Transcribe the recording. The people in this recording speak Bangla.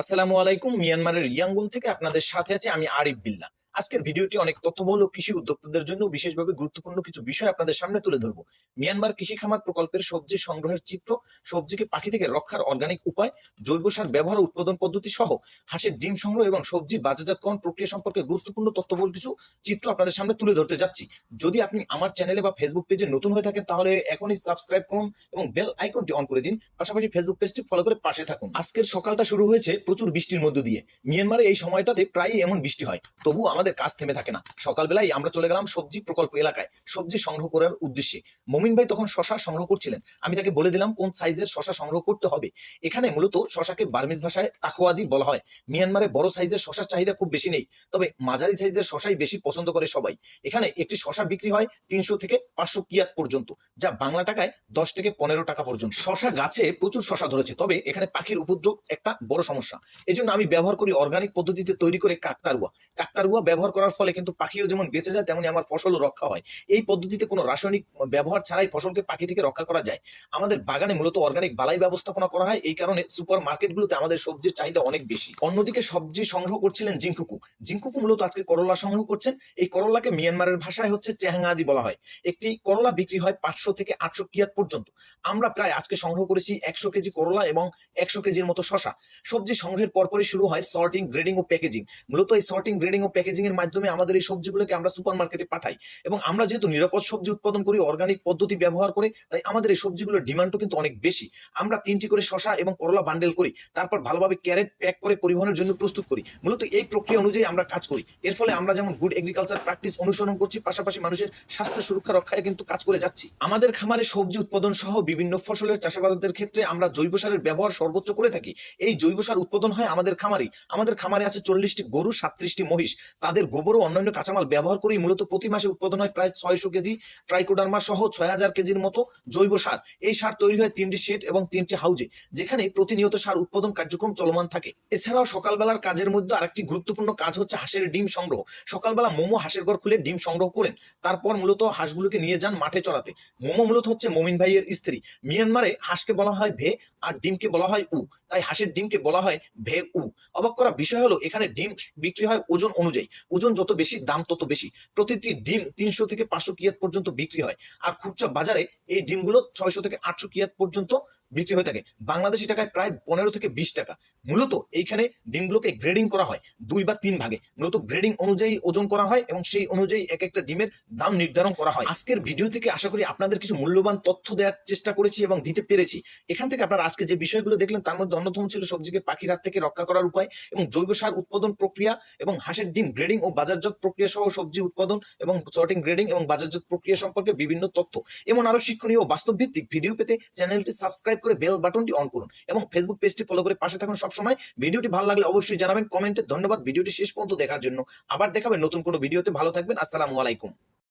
আসসালামু আলাইকুম মিয়ানমারের ইয়াঙ্গুন থেকে আপনাদের সাথে আছে আমি আরিফ বিল্লা। আজকের ভিডিওটি অনেক তথ্যবহুল কৃষি উদ্যোক্তাদের জন্য বিশেষভাবে গুরুত্বপূর্ণ কিছু বিষয় আপনাদের সামনে তুলে ধরবো। মিয়ানমার কৃষি খামার প্রকল্পের সবজি সংগ্রহের চিত্র, সবজিকে পাখি থেকে রক্ষার অর্গানিক উপায়, জৈব সার ব্যবহার উৎপাদন পদ্ধতি সহ হাঁসের ডিম সংগ্রহ এবং সবজি বাজারজাতকরণ প্রক্রিয়া সম্পর্কে গুরুত্বপূর্ণ তথ্যবহুল কিছু চিত্র আপনাদের সামনে তুলে ধরতে যাচ্ছি। যদি আপনি আমার চ্যানেলে বা ফেসবুক পেজে নতুন হয়ে থাকেন, তাহলে এখনই সাবস্ক্রাইব করুন এবং বেল আইকনটি অন করে দিন। পাশাপাশি ফেসবুক পেজটি ফলো করে পাশে থাকুন। আজকের সকালটা শুরু হয়েছে প্রচুর বৃষ্টির মধ্য দিয়ে। মিয়ানমারে এই সময়টাতে প্রায়ই এমন বৃষ্টি হয়। তবু আমাদের কাজ থেমে থাকে না। সকালবেলায় আমরা চলে গেলাম সবজি প্রকল্প এলাকায়। সবজি সংগ্রহ করার উদ্দেশ্যে। মমিন ভাই তখন শশা সংগ্রহ করছিলেন। আমি তাকে বলে দিলাম কোন সাইজের শশা সংগ্রহ করতে হবে। এখানে মূলত শশাকে বার্মিজ ভাষায় তাকোয়াদি বলা হয়। মিয়ানমারে বড় সাইজের শশার চাহিদা খুব বেশি নেই। তবে মাঝারি সাইজের শশাই বেশি পছন্দ করে সবাই। এখানে একটি শশা বিক্রি হয় তিনশো থেকে পাঁচশো কিয়াত পর্যন্ত, যা বাংলা টাকায় দশ থেকে পনেরো টাকা পর্যন্ত। শশা গাছে প্রচুর শশা ধরেছে, তবে এখানে পাখির উপদ্রব একটা বড় সমস্যা। এই আমি ব্যবহার করি অর্গানিক পদ্ধতিতে তৈরি করে কাকতারুয়া কাকতারুয়া ব্যবহার করার ফলে কিন্তু পাখিও যেমন বেঁচে যায়, তেমনি আমার ফসলও রক্ষা হয়। এই পদ্ধতিতে কোনো রাসায়নিক ব্যবহার ছাড়াই ফসলকে পাখি থেকে রক্ষা করা যায়। আমাদের বাগানে মূলত অর্গানিক বালাই ব্যবস্থাপনা করা হয়। এই কারণে সুপার মার্কেটগুলোতে আমাদের সবজির চাহিদা অনেক বেশি। অন্যদিকে সবজি সংগ্রহ করছিলেন জিঙ্কুকু জিঙ্কুকু মূলত আজকে করলা সংগ্রহ করছেন। এই করলাকে মিয়ানমারের ভাষায় হচ্ছে চেহাঙ্গাদি বলা হয়। একটি করলা বিক্রি হয় পাঁচশো থেকে আটশো কিয়াত পর্যন্ত। আমরা প্রায় আজকে সংগ্রহ করেছি একশো কেজি করলা এবং একশো কেজির মতো শশা। সবজি সংগ্রহের পরপরই শুরু হয় সর্টিং গ্রেডিং ও প্যাকেজিং মূলত এই সর্টিং গ্রেডিং ও প্যাকেজিং এর মাধ্যমে আমাদের এই সবজিগুলোকে আমরা সুপার মার্কেটে পাঠাই। এবং আমরা যেহেতু নিরাপদ সবজি উৎপাদন করি অর্গানিক পদ্ধতি ব্যবহার করে, তাই আমাদের এই সবজিগুলোর ডিমান্ডও কিন্তু অনেক বেশি। আমরা তিনটি করে শশা এবং করলা বান্ডেল করি, তারপর ভালোভাবে ক্যারেট প্যাক করে পরিবহনের জন্য প্রস্তুত করি। মূলত এই প্রক্রিয়া অনুযায়ী আমরা কাজ করি। এর ফলে আমরা যেমন গুড এগ্রিকালচার প্র্যাকটিস অনুসরণ করছি, পাশাপাশি মানুষের স্বাস্থ্য সুরক্ষা রক্ষায় কিন্তু কাজ করে যাচ্ছি। আমাদের খামারে সবজি উৎপাদন সহ বিভিন্ন ফসলের চাষাবাদের ক্ষেত্রে আমরা জৈব সারের ব্যবহার সর্বোচ্চ করে থাকি। এই জৈব সার উৎপাদন হয় আমাদের খামারেই। আমাদের খামারে আছে চল্লিশটি গরু, সাতত্রিশটি মহিষ। তাদের গোবর ও অন্যান্য কাঁচামাল ব্যবহার করেই মূলত প্রতি মাসে উৎপাদন হয় প্রায় ছয়শো কেজি ট্রাইকোডার্মা সহ ছয় হাজার কেজির মতো জৈব সার। এই সার তৈরি হয় তিনটি শেড এবং তিনটি হাউজে, যেখানে প্রতিনিয়ত সার উৎপাদন কার্যক্রম চলমান থাকে। এছাড়াও সকালবেলার কাজের মধ্যে আরেকটি গুরুত্বপূর্ণ কাজ হচ্ছে হাঁসের ডিম সংগ্রহ। সকালবেলা মোমো হাঁসের ঘর খুলে ডিম সংগ্রহ করেন। তারপর মূলত হাঁসগুলোকে নিয়ে যান মাঠে চড়াতে। মোমো মূলত হচ্ছে মমিন ভাইয়ের স্ত্রী। মিয়ানমারে হাঁসকে বলা হয় ভে আর ডিমকে বলা হয় উ। তাই হাঁসের ডিমকে বলা হয় ভে উ। অবাক করা বিষয় হলো, এখানে ডিম বিক্রি হয় ওজন অনুযায়ী। ওজন যত বেশি, দাম তত বেশি। প্রতিটি ডিম তিনশো থেকে পাঁচশো কিয়াত পর্যন্ত বিক্রি হয়। আর খুচরা বাজারে এই ডিমগুলো ছয়শো থেকে আটশো কিয়াত পর্যন্ত বিক্রি হয়ে থাকে। বাংলাদেশি টাকায় প্রায় পনেরো থেকে বিশ টাকা। মূলত এইখানে ডিমগুলোকে গ্রেডিং করা হয় দুই বা তিন ভাগে। মূলত গ্রেডিং অনুযায়ী ওজন করা হয় এবং সেই অনুযায়ী এক একটা ডিমের দাম নির্ধারণ করা হয়। আজকের ভিডিও থেকে আশা করি আপনাদের কিছু মূল্যবান তথ্য দেওয়ার চেষ্টা করেছি এবং দিতে পেরেছি। এখান থেকে আপনারা আজকে যে বিষয়গুলো দেখলেন, তার মধ্যে অন্যতম ছিল সবজিকে পাখির হাত থেকে রক্ষা করার উপায় এবং জৈব সার উৎপাদন প্রক্রিয়া এবং হাঁসের ডিম গ্রেডিং ও বাজারজাত প্রক্রিয়া সহ সবজি উৎপাদন এবং সর্টিং গ্রেডিং এবং বাজারজাত প্রক্রিয়া সম্পর্কে বিভিন্ন তথ্য। এমন আরও শিক্ষণীয় বাস্তব ভিত্তিক ভিডিও পেতে চ্যানেলটি সাবস্ক্রাইব করে বেল বাটনটি অন করুন এবং ফেসবুক পেজটি ফলো করে পাশে থাকুন সবসময়। ভিডিওটি ভালো লাগলে অবশ্যই জানাবেন কমেন্টে ধন্যবাদ। ভিডিওটি শেষ পর্যন্ত দেখার জন্য। আবার দেখাবেন নতুন কোনো ভিডিওতে ভালো থাকবেন। আসসালামু আলাইকুম।